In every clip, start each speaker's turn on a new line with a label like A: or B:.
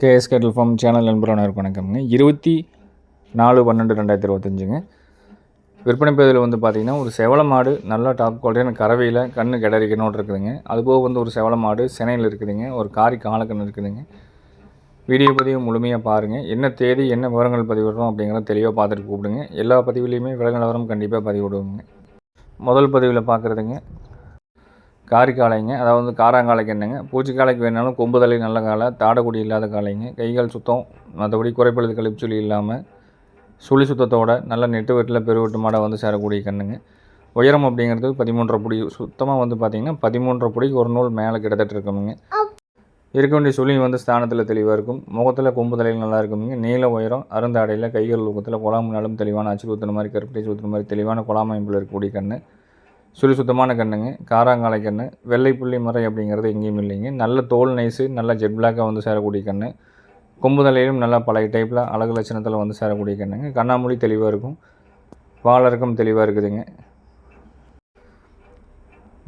A: KS கேட்டல் form channel நண்பரான வணக்கம்ங்க. இருபத்தி நாலு பன்னெண்டு ரெண்டாயிரத்தி இருபத்தஞ்சுங்க. விற்பனை பதிவில் வந்து பார்த்திங்கன்னா ஒரு செவல மாடு நல்லா டாப் குவாலிட்டியான கறவையில் கண்ணு கிடரிக்கணும்னு இருக்குதுங்க. அதுபோக வந்து ஒரு செவல மாடு சென்னையில் இருக்குதுங்க. ஒரு காரி காலக்கண் இருக்குதுங்க. வீடியோ பதிவு முழுமையாக பாருங்கள் என்ன தேதி என்ன விவரங்கள் பதிவிடுறோம் அப்படிங்கிறத தெளிவாக பார்த்துட்டு கூப்பிடுங்க. எல்லா பதிவுலேயுமே விலங்கு நிலவரம் கண்டிப்பாக பதிவிடுவோங்க முதல் பதிவில் பார்க்குறதுங்க காரி காளைங்க அதாவது வந்து காராங்காலைக்கு என்னங்க பூச்சிக்காலைக்கு வேணாலும் கொம்பு தலை நல்ல காலை தாடக்குடி இல்லாத காளைங்க கைகால் சுத்தம் மற்றபடி குறைப்பழுது கழிப்புச்சொலி இல்லாமல் சுழி சுத்தத்தோட நல்ல நெட்டு வெட்டில் பெருவெட்டு மாடை வந்து சேரக்கூடிய கண்ணுங்க. உயரம் அப்படிங்கிறது பதிமூன்றரை புடி சுத்தமாக வந்து பார்த்திங்கன்னா பதிமூன்றரை புடிக்கு ஒரு நூல் மேலே கிட்டத்தட்ட இருக்குமுங்க. இருக்க வேண்டிய சுழி வந்து ஸ்தானத்தில் தெளிவாக இருக்கும். முகத்தில் கொம்பு தலையில் நல்லா இருக்குங்க நீல உயரம் அருந்தாடையில் கைகள் ஊக்கத்தில் குழாமினாலும் தெளிவான அச்சு ஊற்றுன மாதிரி கருப்பட்டி ஊற்றுன மாதிரி தெளிவான குழாமைப்பில் இருக்கக்கூடிய கண்ணு. சுழி சுத்தமான கண்ணுங்க காராங்காலை கண்ணு வெள்ளை புள்ளி மறை அப்படிங்கிறது எங்கேயும் இல்லைங்க. நல்ல தோல் நைஸு நல்ல ஜெட் பிளாக்காக வந்து சேரக்கூடிய கண்ணு. கொம்பு தலையிலும் நல்லா பழைய டைப்பில் அழகு லட்சணத்தில் வந்து சேரக்கூடிய கண்ணுங்க. கண்ணாமூடி தெளிவாக இருக்கும். வாழறக்கம் தெளிவாக இருக்குதுங்க.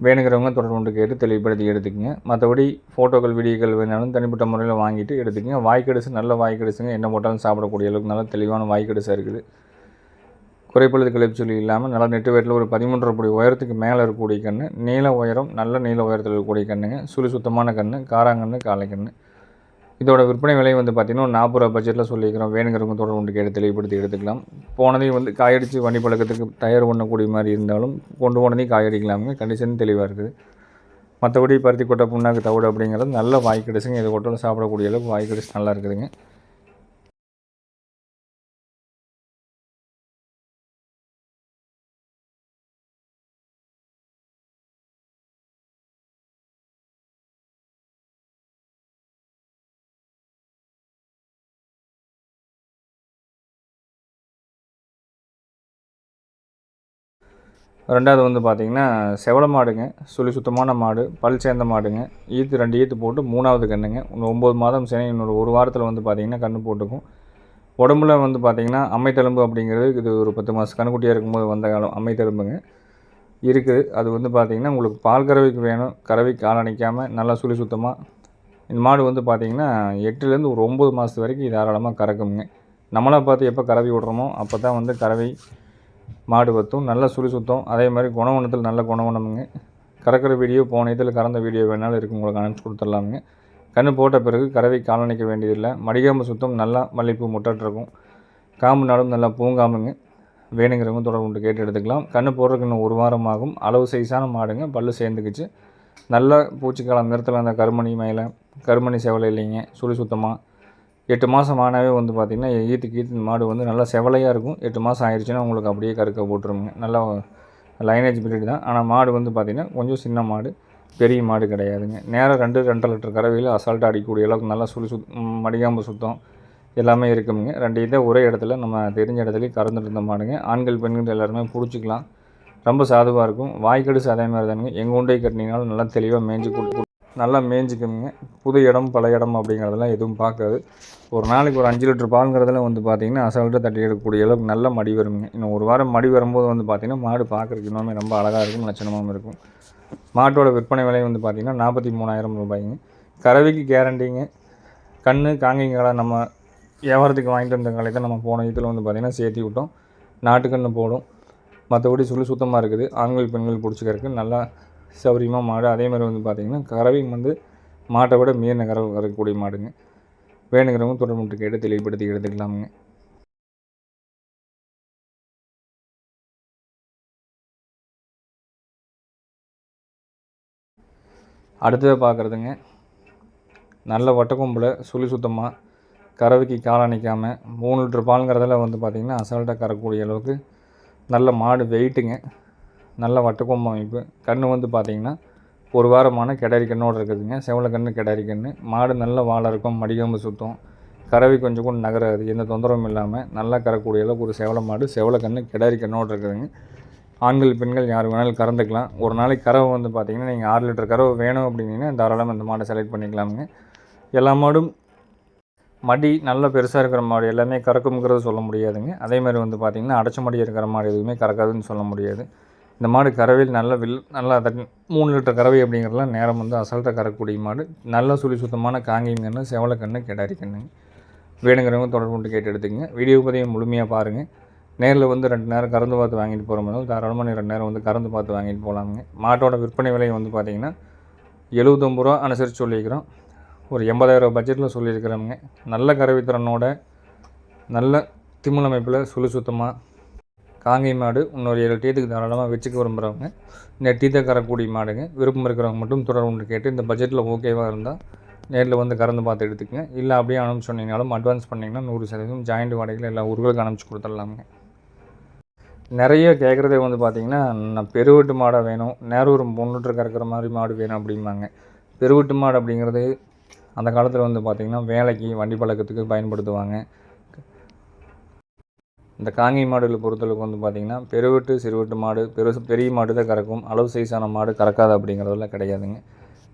A: வேணுங்கிறவங்க தொடர்பு கொண்டு கேட்டு தெளிவுபடுத்தி எடுத்துக்கங்க. மற்றபடி ஃபோட்டோக்கள் வீடியோக்கள் வேணாலும் தனிப்பட்ட முறையில் வாங்கிட்டு எடுத்துக்கங்க. வாய்க்கடிசு நல்ல வாய்க்கடிசுங்க. என்ன போட்டாலும் சாப்பிடக்கூடிய அளவுக்கு நல்லா தெளிவான வாய்க்கடிசாக இருக்குது. குறைப்பழுது கிளப்பு சொல்லி இல்லாமல் நல்லா நெட்டு வேட்டில் ஒரு பதிமூன்றரை படி உயரத்துக்கு மேலே இருக்கக்கூடிய கன்று நீள உயரம் நல்ல நீள உயரத்தில் இருக்கக்கூடிய கண்ணுங்க சுழி சுத்தமான கன்று காராங்கன்று காலைக்கன்று இதோட விற்பனை விலை வந்து பார்த்திங்கன்னா ஒரு நாற்பது ரூபா பட்ஜெட்டில் சொல்லிக்கிறோம் வேணுங்கிறவங்க தொடர்பு கொண்டு கேட்டு தெளிவுபடுத்தி எடுத்துக்கலாம். போனதையும் வந்து காயடிச்சு வண்டி பழக்கத்துக்கு தயார் பண்ணக்கூடிய மாதிரி இருந்தாலும் கொண்டு போனதையும் காயடிக்கலாமுங்க. கண்டிஷன் தெளிவாக இருக்குது. மற்றபடி பருத்தி கொட்டை புண்ணாக்கு தவிடு அப்படிங்கிறது நல்ல வாய் கிடைச்சுங்க இதை கொட்டாலும் சாப்பிடக்கூடிய அளவுக்கு வாய் கிடைச்சி நல்லா இருக்குதுங்க. ரெண்டாவது வந்து பார்த்திங்கன்னா செவல மாடுங்க. சுழி சுத்தமான மாடு பல் சேர்ந்த மாடுங்க. ஈத்து ரெண்டு ஈத்து போட்டு மூணாவது கண்ணுங்க இன்னும் ஒம்பது மாதம் சரி இன்னொரு ஒரு வாரத்தில் வந்து பார்த்திங்கன்னா கன்று போட்டுக்கும். உடம்புல வந்து பார்த்திங்கன்னா அம்மைத்தெலும்பு அப்படிங்கிறது இது ஒரு பத்து மாதம் கண்ணுக்குட்டியாக இருக்கும்போது வந்த காலம் அம்மைத்தெலும்புங்க. இருக்குது. அது வந்து பார்த்திங்கன்னா உங்களுக்கு பால் கறவைக்கு வேணும். கறவை ஆளணிக்காமல் நல்லா சுழி சுத்தமாக இந்த மாடு வந்து பார்த்திங்கன்னா எட்டுலேருந்து ஒரு ஒம்பது மாதத்து வரைக்கும் தாராளமாக கறக்குங்க. நம்மளாக பார்த்து எப்போ கறவை விட்றோமோ அப்போ தான் வந்து கறவை மாடு வத்தும் நல்ல சுழி சுத்தம். அதே மாதிரி குணவனத்தில் நல்ல குணவனமுங்க. கறக்கிற வீடியோ போன இதில் கறந்த வீடியோ வேணாலும் இருக்கு உங்களுக்கு அனுப்பிச்சி கொடுத்துடலாமுங்க. கன்று போட்ட பிறகு கறவை காலணிக்க வேண்டியதில்லை. மடிகாம்பு சுத்தம் நல்லா மல்லிப்பூ முட்டாட்டிருக்கும் காம்பு நாடும் நல்லா பூங்காமுங்க. வேணுங்கிறவங்க தொடர்பு கொண்டு கேட்டு எடுத்துக்கலாம். கன்று போடுறதுக்கு இன்னும் ஒரு வாரம் ஆகும். அளவு சைஸான மாடுங்க. பல்லு சேர்ந்துக்குச்சு. நல்ல பூச்சிக்காலம் நிறத்தில் அந்த கருமணி மேலே கருமணி செவலை இல்லைங்க. சுழி சுத்தமாக எட்டு மாதம் ஆனாவே வந்து பார்த்திங்கன்னா ஈத்துக்கு ஈத்து மாடு வந்து நல்லா செவலையாக இருக்கும். எட்டு மாதம் ஆயிடுச்சுன்னா உங்களுக்கு அப்படியே கருக்க போட்டுருங்க. நல்லா லைனேஜ் பீரியட் தான். ஆனால் மாடு வந்து பார்த்திங்கன்னா கொஞ்சம் சின்ன மாடு பெரிய மாடு கிடையாதுங்க. நேரம் ரெண்டு ரெண்டரை லிட்டர் கறவையில் அசால்ட்டாக அடிக்கக்கூடிய அளவுக்கு நல்லா சுழி சுத் மடிகாம்பு சுத்தம் எல்லாமே இருக்குங்க. ரெண்டு இதை ஒரே இடத்துல நம்ம தெரிஞ்ச இடத்துலையும் கறந்துட்டு இருந்த மாடுங்க. ஆண்கள் பெண்கள் எல்லாருமே பிடிச்சிக்கலாம். ரொம்ப சாதுவாக இருக்கும். வாய்க்கடிசு அதே மாதிரி தானுங்க. எங்கள் உண்டை கட்டினீங்கனாலும் நல்லா தெளிவாக மேய்ஞ்சி கொடுத்து நல்லா மேய்ஞ்சிக்குங்க புது இடம் பல இடம் அப்படிங்கிறதெல்லாம் எதுவும் பார்க்காது. ஒரு நாளைக்கு ஒரு அஞ்சு லிட்டர் பாலுங்கிறதெல்லாம் வந்து பார்த்திங்கன்னா அசால்ட்டாக தட்டி எடுக்கக்கூடிய அளவுக்கு நல்ல மடி வருங்க. இன்னும் ஒரு வாரம் மடி வரும்போது வந்து பார்த்திங்கன்னா மாடு பார்க்குறதுக்கு இன்னுமே ரொம்ப அழகாக இருக்கும் லட்சணமாகவும் இருக்கும். மாட்டோட விற்பனை விலை வந்து பார்த்திங்கன்னா நாற்பத்தி மூணாயிரம் ரூபாய்ங்க. கறவைக்கு கேரண்டிங்க கண் காங்கிங்களை நம்ம வியாபாரத்துக்கு வாங்கிட்டு வந்த காலை தான் நம்ம போன இதில் வந்து பார்த்திங்கன்னா சேர்த்தி விட்டோம். நாட்டுக்கன்று போடும். மற்றபடி சொல்லி சுத்தமாக இருக்குது. ஆண்கள் பெண்கள் பிடிச்சிக்கிறதுக்கு நல்லா சௌரியமாக மாடு அதே மாதிரி வந்து பார்த்திங்கன்னா கறவையும் வந்து மாட்டை விட மீறின கறவை கறக்கக்கூடிய மாடுங்க. வேணுங்கிறவங்க தொடர்பு கேட்டு தெளிவுபடுத்தி எடுத்துக்கலாமுங்க. அடுத்ததை பார்க்குறதுங்க. நல்ல வட்டக்கொம்பில் சுழி சுத்தமாக கறவைக்கு காலணிக்காமல் மூணு லிட்டர் பாலுங்கிறதுல வந்து பார்த்திங்கன்னா அசால்ட்டாக கறக்கூடிய அளவுக்கு நல்ல மாடு வெயிட்டுங்க. நல்ல வட்டக்கொம்பு அமைப்பு. கன்று வந்து பார்த்திங்கன்னா ஒரு வாரமான கிடாரி கண்ணோடு இருக்குதுங்க. செவல கன்று கிடாரி கன்று மாடு நல்ல வாழை இருக்கும் மடிகம்பு சுத்தம். கறவை கொஞ்சம் கூட நகராது எந்த தொந்தரவும் இல்லாமல் நல்லா கறக்கூடிய அளவுக்கு ஒரு செவல மாடு செவல கன்று கிடாரி கண்ணோடு இருக்குதுங்க. ஆண்கள் பெண்கள் யார் வேணாலும் கறந்துக்கலாம். ஒரு நாளைக்கு கறவை வந்து பார்த்திங்கன்னா நீங்கள் ஆறு லிட்டர் கறவை வேணும் அப்படின்னீங்கன்னா தாராளமாக இந்த மாடை செலக்ட் பண்ணிக்கலாமுங்க. எல்லா மாடும் மடி நல்ல பெருசாக இருக்கிற மாடு எல்லாமே கறக்குங்கிறது சொல்ல முடியாதுங்க. அதே மாதிரி வந்து பார்த்திங்கன்னா அடைச்ச மடி இருக்கிற மாடு எதுவுமே கறக்காதுன்னு சொல்ல முடியாது. இந்த மாடு கறவையில் நல்ல வில் நல்லா தண்ணி மூணு லிட்டர் கறவை அப்படிங்கிறதுலாம் நேரம் வந்து அசல்ட்டாக கறக்கூடிய மாடு. நல்ல சுழி சுத்தமான காங்கேயம் கன்று செவலை கன்று கிடாரி கண்ணுங்க வேணுங்கிறவங்க தொடர்பு கொண்டு கேட்டு எடுத்துக்கங்க. வீடியோ பதிவு முழுமையாக பாருங்கள் நேரில் வந்து ரெண்டு நேரம் கறந்து பார்த்து வாங்கிட்டு போகிற மாதிரி தாராளமாக ரெண்டு நேரம் வந்து கறந்து பார்த்து வாங்கிட்டு போகலாமுங்க மாட்டோட விற்பனை விலை வந்து பார்த்திங்கன்னா எழுபத்தொம்பது ரூபா அனுசரித்து சொல்லியிருக்கிறோம். ஒரு எண்பதாயிரம் பட்ஜெட்டில் சொல்லியிருக்கிறோமுங்க. நல்ல கறவைத்திறனோட நல்ல திமிழ் அமைப்பில் சுழி சுத்தமாக காங்கை மாடு இன்னொரு ஏழு டீத்துக்கு தாராளமாக வச்சுக்க விரும்புகிறவங்க இந்த டீத்தை கறக்கூடிய மாடுங்க. விருப்பம் இருக்கிறவங்க மட்டும் தொடர்பு கேட்டு இந்த பட்ஜெட்டில் ஓகேவாக இருந்தால் நேரில் வந்து கறந்து பார்த்து எடுத்துக்கங்க. இல்லை அப்படியே அனுப்பிச்சு சொன்னீங்கனாலும் அட்வான்ஸ் பண்ணிங்கன்னா நூறு சதவீதம் ஜாயிண்ட் வாடகையில் எல்லா ஊர்களுக்கும் அனுப்பிச்சு கொடுத்துடலாமுங்க. நிறைய கேட்குறதே வந்து பார்த்திங்கன்னா நான் பெருவெட்டு மாடாக வேணும் நேரூர் மூணு கறக்கிற மாதிரி மாடு வேணும் அப்படிம்பாங்க. பெருவெட்டு மாடு அப்படிங்கிறது அந்த காலத்தில் வந்து பார்த்திங்கன்னா வேலைக்கு வண்டி பழக்கத்துக்கு பயன்படுத்துவாங்க. இந்த காங்கை மாடுகளை பொறுத்தளவுக்கு வந்து பார்த்திங்கன்னா பெருவெட்டு சிறுவெட்டு மாடு பெருசு பெரிய மாடு தான் கறக்கும். அளவு சைஸான மாடு கறக்காது அப்படிங்கிறதெல்லாம் கிடையாதுங்க.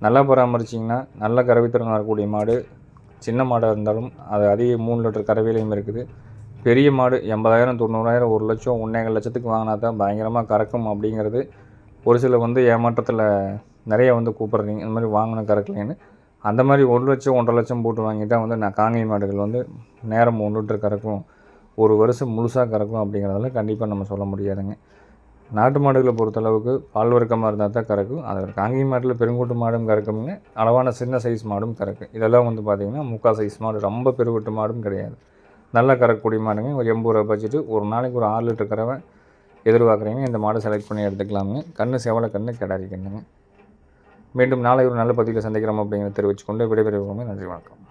A: நல்லா பராமரிச்சிங்கன்னா நல்ல கறவைத்திறன் வரக்கூடிய மாடு சின்ன மாடாக இருந்தாலும் அது அதிக மூணு லிட்டர் கறவையிலையும் இருக்குது. பெரிய மாடு எண்பதாயிரம் தொண்ணூறாயிரம் ஒரு லட்சம் ஒன்றேகால் லட்சத்துக்கு வாங்கினா தான் பயங்கரமாக கறக்கும் அப்படிங்கிறது ஒரு சில வந்து ஏமாற்றத்தில் நிறைய வந்து கூப்பிட்றீங்க. இந்த மாதிரி வாங்கணும் கறக்கலைன்னு. அந்த மாதிரி ஒரு லட்சம் ஒன்றரை லட்சம் போட்டு வாங்கிட்டால் வந்து நான் காங்கை மாடுகள் வந்து நேரம் மூணு லிட்டர் கறக்கும். ஒரு வருஷம் முழுசாக கறக்கும் அப்படிங்கிறதெல்லாம் கண்டிப்பாக நம்ம சொல்ல முடியாதுங்க. நாட்டு மாடுகளை பொறுத்தளவுக்கு பால் வர்க்கமாக இருந்தால் தான் கறக்கும். அதில் காங்கி மாட்டில் பெருங்கூட்டு மாடும் கறக்குங்க அளவான சின்ன சைஸ் மாடும் கறக்கும். இதெல்லாம் வந்து பார்த்திங்கன்னா முக்கால் சைஸ் மாடு ரொம்ப பெருங்கூட்டு மாடும் கிடையாது. நல்லா கறக்கக்கூடிய மாடுங்க. ஒரு எண்பது ரூபா பட்ஜெட்டு ஒரு நாளைக்கு ஒரு ஆறு லிட்டர் கறவை எதிர்பார்க்குறீங்க. இந்த மாடை செலக்ட் பண்ணி எடுத்துக்கலாமுங்க. கண்ணு செவலை கண்ணு கிடாரிக்கணுங்க மீண்டும் நாளை ஒரு நல்ல பதிவில் சந்திக்கிறோம் அப்படிங்கிறத தெரிவித்துக்கொண்டு விடைபெறுவோமே. நன்றி வணக்கம்.